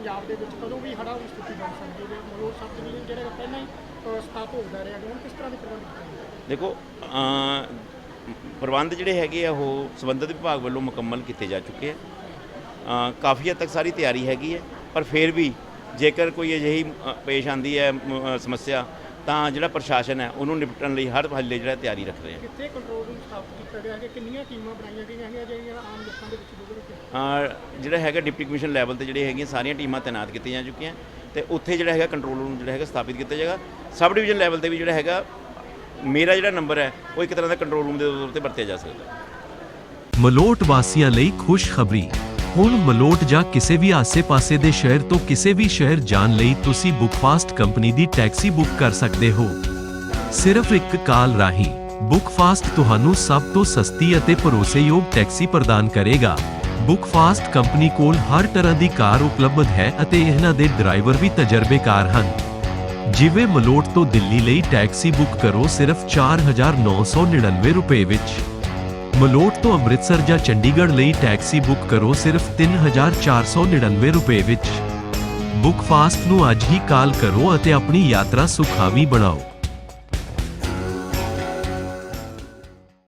ਪੰਜਾਬ ਦੇ ਵਿੱਚ ਕਦੋਂ ਵੀ ਹੜ੍ਹਾਂ ਦੀ ਸਥਿਤੀ ਬਣ ਸਕਦੀ ਹੈ? ਮਲੋਟ ਸਬ ਡਿਵੀਜ਼ਨ ਜਿਹੜਾ ਪਹਿਲਾਂ ਹੀ ਸਥਾਪਿਤ ਹੋ ਜਾ ਰਿਹਾ ਹੈ ਹੁਣ ਕਿਸ ਤਰ੍ਹਾਂ ਦੇ ਪ੍ਰਬੰਧ ਕੀਤੇ ਦੇਖੋ ਪ੍ਰਬੰਧ ਜਿਹੜੇ ਹੈਗੇ ਆ ਉਹ ਸੰਬੰਧਿਤ ਵਿਭਾਗ ਵੱਲੋਂ ਮੁਕੰਮਲ ਕੀਤੇ ਜਾ ਚੁੱਕੇ ਆ। ਕਾਫੀ ਹੱਦ ਤੱਕ ਸਾਰੀ ਤਿਆਰੀ ਹੈਗੀ ਹੈ ਪਰ ਫਿਰ ਵੀ ਜੇਕਰ ਕੋਈ ਅਜਿਹੀ ਪੇਸ਼ ਆਂਦੀ ਹੈ ਸਮੱਸਿਆ ਤਾਂ ਜਿਹੜਾ ਪ੍ਰਸ਼ਾਸਨ ਹੈ ਉਹਨੂੰ ਨਿਪਟਣ ਲਈ ਹਰ ਹੱਲੇ ਜਿਹੜਾ ਤਿਆਰੀ ਰੱਖ ਰਿਹਾ। ਕਿੱਥੇ ਕੰਟਰੋਲ ਸਥਾਪਿਤ ਕੀਤਾ ਗਿਆ ਹੈ ਕਿੰਨੀਆਂ ਟੀਮਾਂ ਬਣਾਈਆਂ ਗਈਆਂ ਹੈਗੀਆਂ ਜਿਹੜੀਆਂ ਆਮ ਲੋਕਾਂ ਦੇ ਵਿੱਚ ਗੁਜ਼ਰ ਕੇ ਅ, ਜਿਹੜਾ ਹੈਗਾ ਡਿਪਟੀ ਕਮਿਸ਼ਨ ਲੈਵਲ ਤੇ ਜਿਹੜੇ ਹੈਗੀਆਂ ਸਾਰੀਆਂ ਟੀਮਾਂ ਤਾਇਨਾਤ ਕੀਤੀਆਂ ਜਾ ਚੁੱਕੀਆਂ ਤੇ ਉੱਥੇ ਜਿਹੜਾ ਹੈਗਾ ਕੰਟਰੋਲ ਰੂਮ ਜਿਹੜਾ ਹੈਗਾ ਸਥਾਪਿਤ ਕੀਤਾ ਜਾਏਗਾ। ਸਬ ਡਿਵੀਜ਼ਨ ਲੈਵਲ ਤੇ ਵੀ ਜਿਹੜਾ ਹੈਗਾ ਮੇਰਾ ਜਿਹੜਾ ਨੰਬਰ ਹੈ ਉਹ ਇੱਕ ਤਰ੍ਹਾਂ ਦਾ ਕੰਟਰੋਲ ਰੂਮ ਦੇ ਤੌਰ ਤੇ ਵਰਤਿਆ ਜਾ ਸਕਦਾ। ਹੈ ਮਲੋਟ ਵਾਸੀਆਂ ਲਈ ਖੁਸ਼ਖਬਰੀ। ਹੁਣ ਮਲੋਟ ਜਾਂ ਕਿਸੇ ਵੀ ਆਸੇ-ਪਾਸੇ ਦੇ ਸ਼ਹਿਰ ਤੋਂ ਕਿਸੇ ਵੀ ਸ਼ਹਿਰ ਜਾਣ ਲਈ ਤੁਸੀਂ ਬੁੱਕਫਾਸਟ ਕੰਪਨੀ ਦੀ ਟੈਕਸੀ ਬੁੱਕ ਕਰ ਸਕਦੇ ਹੋ। ਸਿਰਫ ਇੱਕ ਕਾਲ ਰਾਹੀਂ ਬੁੱਕਫਾਸਟ ਤੁਹਾਨੂੰ ਸਭ ਤੋਂ ਸਸਤੀ ਅਤੇ ਭਰੋਸੇਯੋਗ ਟੈਕਸੀ ਪ੍ਰਦਾਨ ਕਰੇਗਾ। ਬੁੱਕਫਾਸਟ ਕੰਪਨੀ ਕੋਲ ਹਰ ਤਰ੍ਹਾਂ ਦੀ ਕਾਰ ਉਪਲਬਧ ਹੈ ਅਤੇ ਇਹਨਾਂ ਦੇ ਡਰਾਈਵਰ ਵੀ ਤਜਰਬੇਕਾਰ ਹਨ। ਜਿਵੇਂ ਮਲੋਟ ਤੋਂ ਦਿੱਲੀ ਲਈ ਟੈਕਸੀ ਬੁੱਕ ਕਰੋ ਸਿਰਫ 4999 ਰੁਪਏ ਵਿੱਚ। ਮਲੋਟ ਤੋਂ ਅੰਮ੍ਰਿਤਸਰ ਜਾਂ ਚੰਡੀਗੜ੍ਹ ਲਈ ਟੈਕਸੀ ਬੁੱਕ ਕਰੋ ਸਿਰਫ 3499 ਰੁਪਏ ਵਿੱਚ। ਬੁੱਕ ਫਾਸਟ ਨੂੰ ਅੱਜ ਹੀ ਕਾਲ ਕਰੋ ਅਤੇ ਆਪਣੀ ਯਾਤਰਾ ਸੁਖਾਵੀਂ ਬਣਾਓ।